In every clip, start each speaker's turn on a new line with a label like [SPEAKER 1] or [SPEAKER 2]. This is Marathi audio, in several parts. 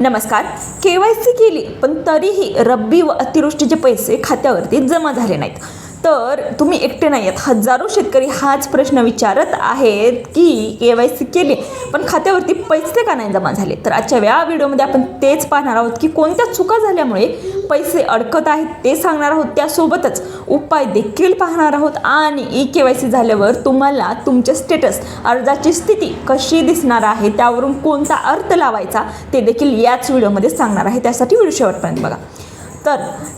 [SPEAKER 1] नमस्कार. के वाय सी केली पण तरीही रब्बी व अतिवृष्टीचे पैसे खात्यावरती जमा झाले नाहीत. तर तुम्ही एकटे नाही आहेत हजारो शेतकरी हाच प्रश्न विचारत आहेत की के वाय सी केली. पण खात्यावरती पैसे का नाही जमा झाले? तर आजच्या या व्हिडिओमध्ये आपण तेच पाहणार आहोत की कोणत्या चुका झाल्यामुळे पैसे अडकत आहेत ते सांगणार आहोत. त्यासोबतच उपाय देखील पाहणार आहोत आणि ई के वाय सी झाल्यावर तुम्हाला तुमचे स्टेटस अर्जाची स्थिती कशी दिसणार आहे त्यावरून कोणता अर्थ लावायचा ते देखील याच व्हिडिओमध्ये सांगणार आहे. त्यासाठी व्हिडिओ शेवटपर्यंत बघा. तर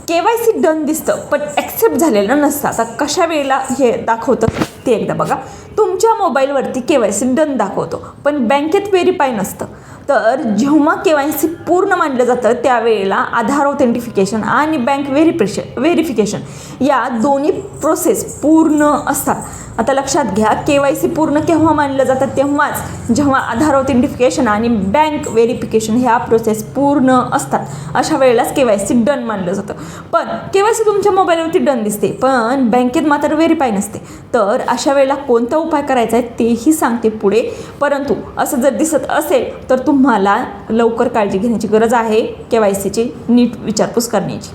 [SPEAKER 1] के वाय सी डन दिसतं पण ॲक्सेप्ट झालेलं नसतं. आता कशा वेळेला हे दाखवतं ते एकदा बघा. तुमच्या मोबाईलवरती के वाय सी डन दाखवतो पण बँकेत व्हेरीफाय नसतं. तर जेव्हा के वाय सी पूर्ण मानलं जातं त्यावेळेला आधार ऑथेंटिफिकेशन आणि बँक व्हेरिफिकेशन व्हेरिफिकेशन या दोन्ही प्रोसेस पूर्ण असतात. आता लक्षात घ्या के वाय सी पूर्ण केव्हा मानलं जातं? तेव्हाच जेव्हा आधार ऑथेंटिफिकेशन आणि बँक व्हेरिफिकेशन ह्या प्रोसेस पूर्ण असतात. अशा वेळेलाच के वाय सी डन मानलं जातं. पण के वाय सी तुमच्या मोबाईलवरती डन दिसते पण बँकेत मात्र व्हेरीफाय नसते. तर अशा वेळेला कोणता उपाय करायचा आहे तेही सांगते पुढे. परंतु असं जर दिसत असेल तर तुम तुम्हाला लवकर काळजी घेण्याची गरज आहे के वाय सीची नीट विचारपूस करण्याची.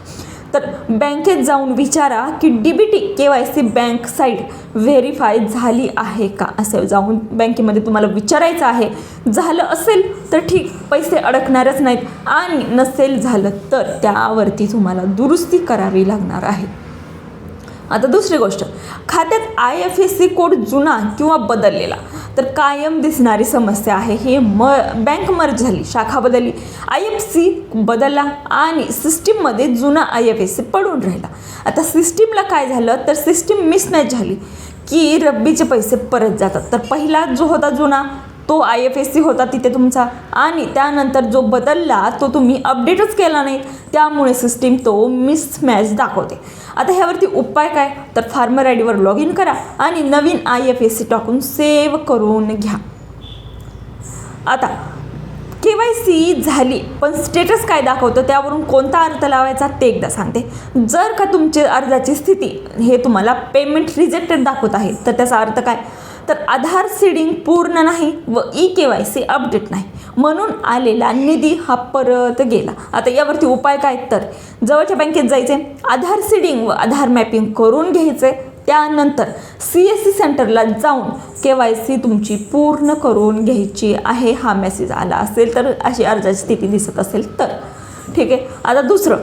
[SPEAKER 1] तर बँकेत जाऊन विचारा की D B T K Y C bank site verify झाली आहे का? असं जाऊन बँकेमध्ये तुम्हाला विचारायचं आहे. झालं असेल तर ठीक पैसे अडकणारच नाहीत आणि नसेल झालं तर त्यावरती तुम्हाला दुरुस्ती करावी लागणार आहे. आता दुसरी गोष्ट खात्यात I F S C code जुना किंवा बदललेला तर कायम दिसणारी समस्या आहे. हे म बँक मर्ज झाली शाखा बदलली. आय एफ सी बदलला आणि सिस्टीममध्ये जुना आय एफ एस सी पडून राहिला. आता सिस्टीमला काय झालं? तर सिस्टीम मिसमॅच झाली की रब्बीचे पैसे परत जातात. तर पहिला जो होता जुना तो आय एफ एस सी होता तिथे तुमचा. आणि त्यानंतर जो बदलला तो तुम्ही अपडेटच केला नाही. त्यामुळे सिस्टीम तो मिसमॅच दाखवते. आता ह्यावरती उपाय काय? तर फार्मर आय डीवर लॉग इन करा आणि नवीन आय एफ एस सी टाकून सेव्ह करून घ्या. आता के वाय सी झाली पण स्टेटस काय दाखवतं? त्यावरून कोणता अर्थ लावायचा ते एकदा सांगते. जर का तुमचे अर्जाची स्थिती हे तुम्हाला पेमेंट रिजेक्टेड दाखवत आहे तर त्याचा अर्थ काय? तर आधार सीडिंग पूर्ण नाही व E K Y C update नाही. म्हणून आलेला निधी हा परत गेला. आता यावरती उपाय काय? तर जवळच्या बँकेत जायचे आधार सीडिंग व आधार मॅपिंग करून घ्यायचे त्यानंतर सी एस सी सेंटरला जाऊन के वाय सी तुमची पूर्ण करून घ्यायची आहे. हा मेसेज आला असेल तर अशी अर्जाची स्थिती दिसत असेल तर. ठीक आहे. आता दुसरं.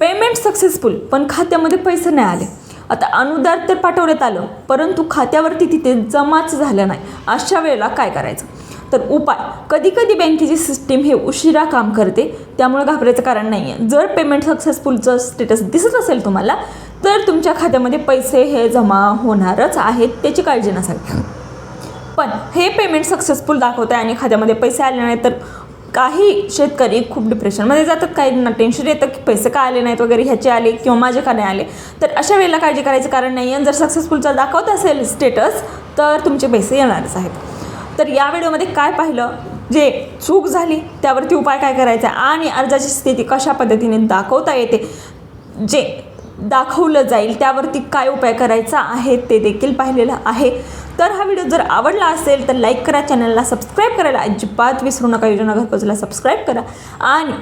[SPEAKER 1] पेमेंट सक्सेसफुल पण खात्यामध्ये पैसे नाही आले. आता अनुदान तर पाठवण्यात आलं परंतु खात्यावरती तिथे जमाच झालं नाही. अशा वेळेला काय करायचं? तर उपाय. कधी कधी बँकेची सिस्टीम हे उशिरा काम करते त्यामुळे घाबरायचं कारण नाही आहे जर पेमेंट सक्सेसफुलचं स्टेटस दिसत असेल तुम्हाला तर तुमच्या खात्यामध्ये पैसे हे जमा होणारच आहेत त्याची काळजी नसावी. पण हे पेमेंट सक्सेसफुल दाखवत आहे आणि खात्यामध्ये पैसे आले नाही तर काही शेतकरी खूप डिप्रेशनमध्ये जातात काहींना टेन्शन येतं की पैसे का आले नाहीत वगैरे ह्याचे आले किंवा माझे का नाही आले. तर अशा वेळेला काळजी करायचं कारण नाही. आणि जर सक्सेसफुलचा दाखवत असेल स्टेटस तर तुमचे पैसे येणारच आहेत. तर या व्हिडिओमध्ये काय पाहिलं? जे चूक झाली त्यावरती उपाय काय करायचा? आणि अर्जाची स्थिती कशा पद्धतीने दाखवता येते? जे दाखवलं जाईल त्यावरती काय उपाय करायचा आहे ते देखील पाहिलेलं आहे. तर हा व्हिडिओ जर आवडला असेल तर लाईक करा चॅनलला सबस्क्राईब करायला अजिबात विसरू नका योजना घरपोचला सबस्क्राईब करा. आणि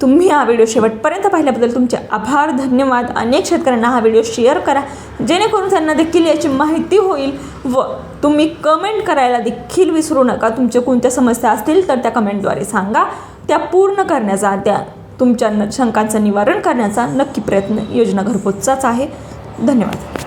[SPEAKER 1] तुम्ही हा व्हिडिओ शेवटपर्यंत पाहिल्याबद्दल तुमचे आभार धन्यवाद. अनेक शेतकऱ्यांना हा व्हिडिओ शेअर करा. जेणेकरून त्यांना देखील याची माहिती होईल व तुम्ही कमेंट करायला देखील विसरू नका. तुमच्या कोणत्या समस्या असतील तर त्या कमेंटद्वारे सांगा. त्या पूर्ण करण्याचा त्या तुमच्या न- शंकांचं निवारण करण्याचा नक्की प्रयत्न योजना घरपोचचाच आहे. धन्यवाद.